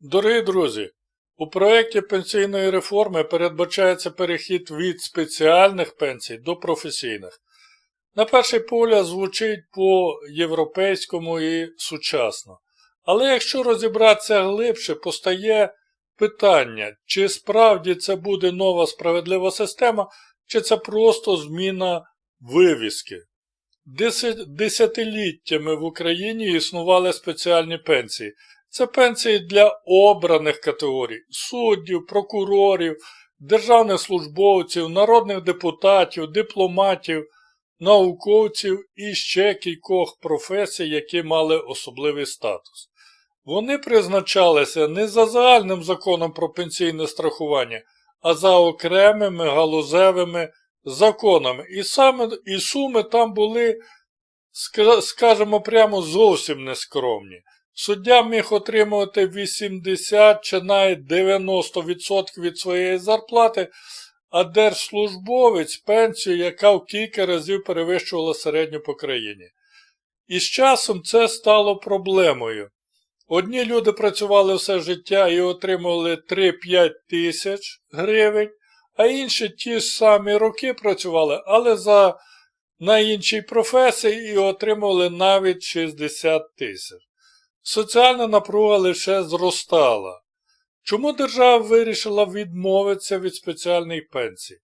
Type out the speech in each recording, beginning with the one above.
Дорогі друзі, у проєкті пенсійної реформи передбачається перехід від спеціальних пенсій до професійних. На перший погляд звучить по-європейському і сучасно. Але якщо розібратися глибше, постає питання, чи справді це буде нова справедлива система, чи це просто зміна вивіски. Десятиліттями в Україні існували спеціальні пенсії. Це пенсії для обраних категорій суддів, прокурорів, державних службовців, народних депутатів, дипломатів, науковців і ще кількох професій, які мали особливий статус. Вони призначалися не за загальним законом про пенсійне страхування, а за окремими галузевими законами. І саме і суми там були, ска- скажімо прямо, зовсім нескромні. Суддя міг отримувати 80 чи навіть 90% від своєї зарплати, а держслужбовець пенсію, яка в кілька разів перевищувала середню по країні. І з часом це стало проблемою. Одні люди працювали все життя і отримували 3-5 тисяч гривень, а інші ті ж самі роки працювали, але за, на іншій професії і отримували навіть 60 тисяч. Соціальна напруга лише зростала. Чому держава вирішила відмовитися від спеціальних пенсій?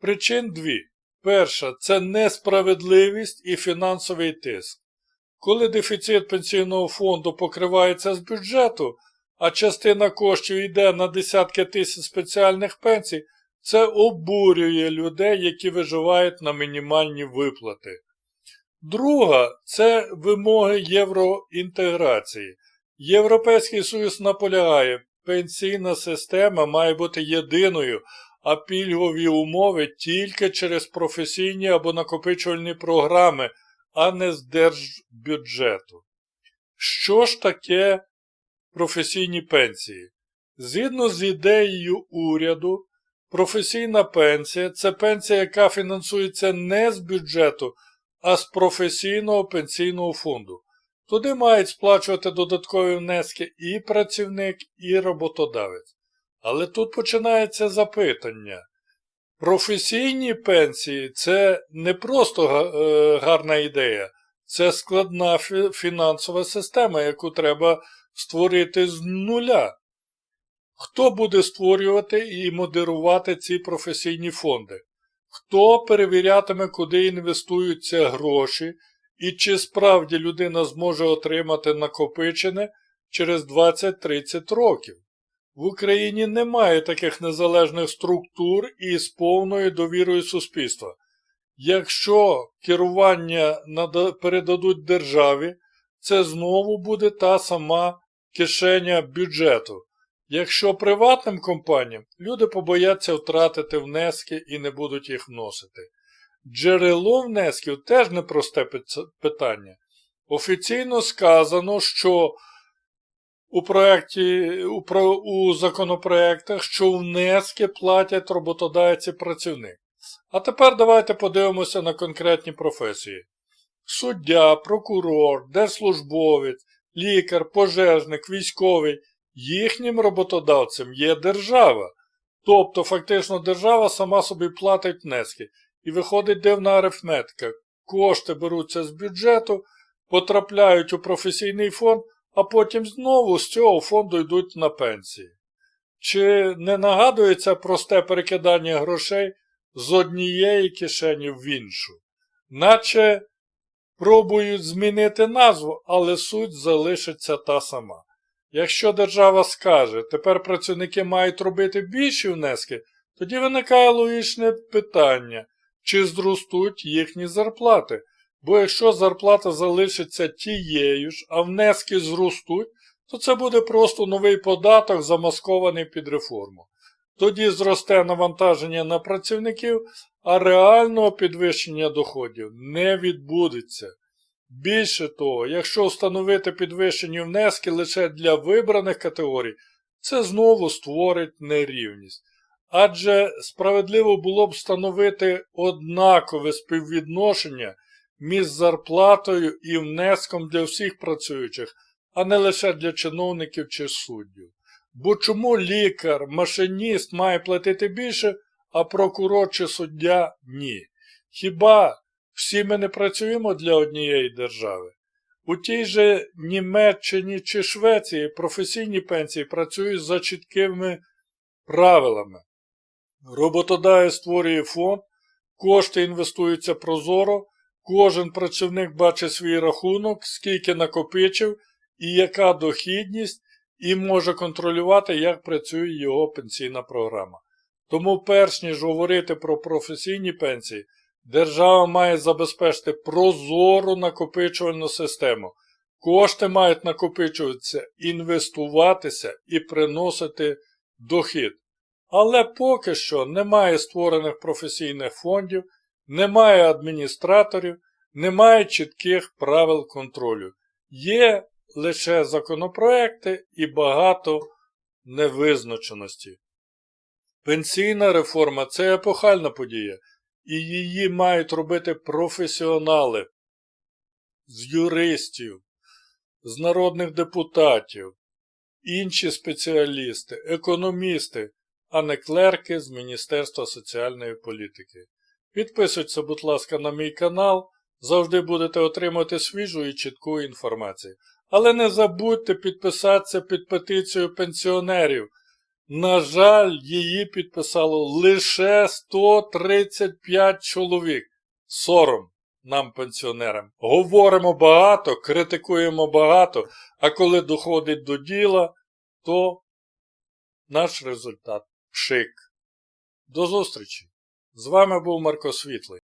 Причин дві. Перша це несправедливість і фінансовий тиск. Коли дефіцит пенсійного фонду покривається з бюджету, а частина коштів йде на десятки тисяч спеціальних пенсій, це обурює людей, які виживають на мінімальні виплати. Друга це вимоги євроінтеграції. Європейський Союз наполягає, пенсійна система має бути єдиною, а пільгові умови тільки через професійні або накопичувальні програми, а не з держбюджету. Що ж таке професійні пенсії? Згідно з ідеєю уряду, професійна пенсія це пенсія, яка фінансується не з бюджету, а з професійного пенсійного фонду. Туди мають сплачувати додаткові внески і працівник, і роботодавець. Але тут починається запитання. Професійні пенсії це не просто е, гарна ідея, це складна фінансова система, яку треба створити з нуля. Хто буде створювати і модерувати ці професійні фонди? Хто перевірятиме, куди інвестуються гроші, і чи справді людина зможе отримати накопичене через 20-30 років? В Україні немає таких незалежних структур і з повною довірою суспільства. Якщо керування передадуть державі, це знову буде та сама кишеня бюджету. Якщо приватним компаніям, люди побояться втратити внески і не будуть їх вносити. Джерело внесків теж непросте питання. Офіційно сказано, що у, проекті, у, у законопроектах, що внески платять роботодавець і працівник. А тепер давайте подивимося на конкретні професії. Суддя, прокурор, держслужбовець, лікар, пожежник, військовий. Їхнім роботодавцем є держава. Тобто, фактично, держава сама собі платить внески. І виходить дивна арифметика. Кошти беруться з бюджету, потрапляють у професійний фонд, а потім знову з цього фонду йдуть на пенсії. Чи не нагадується просте перекидання грошей з однієї кишені в іншу? Наче пробують змінити назву, але суть залишиться та сама. Якщо держава скаже, тепер працівники мають робити більші внески, тоді виникає логічне питання, чи зростуть їхні зарплати. Бо якщо зарплата залишиться тією ж, а внески зростуть, то це буде просто новий податок, замаскований під реформу. Тоді зросте навантаження на працівників, а реального підвищення доходів не відбудеться. Більше того, якщо встановити підвищені внески лише для вибраних категорій, це знову створить нерівність. Адже справедливо було б встановити однакове співвідношення між зарплатою і внеском для всіх працюючих, а не лише для чиновників чи суддів. Бо чому лікар, машиніст має платити більше, а прокурор чи суддя ні? Хіба всі ми не працюємо для однієї держави? У тій же Німеччині чи Швеції професійні пенсії працюють за чіткими правилами. Роботодавець створює фонд, кошти інвестуються прозоро, кожен працівник бачить свій рахунок, скільки накопичив і яка дохідність, і може контролювати, як працює його пенсійна програма. Тому, перш ніж говорити про професійні пенсії, держава має забезпечити прозору накопичувальну систему. Кошти мають накопичуватися, інвестуватися і приносити дохід. Але поки що немає створених професійних фондів, немає адміністраторів, немає чітких правил контролю. Є лише законопроекти і багато невизначеності. Пенсійна реформа це епохальна подія, і її мають робити професіонали з юристів, з народних депутатів, інші спеціалісти, економісти, а не клерки з Міністерства соціальної політики. Підписуйтесь, будь ласка, на мій канал, завжди будете отримувати свіжу і чітку інформацію. Але не забудьте підписатися під петицію пенсіонерів. На жаль, її підписало лише 135 чоловік. Сором нам, пенсіонерам. Говоримо багато, критикуємо багато, а коли доходить до діла, то наш результат пшик. До зустрічі! З вами був Марко Світлий.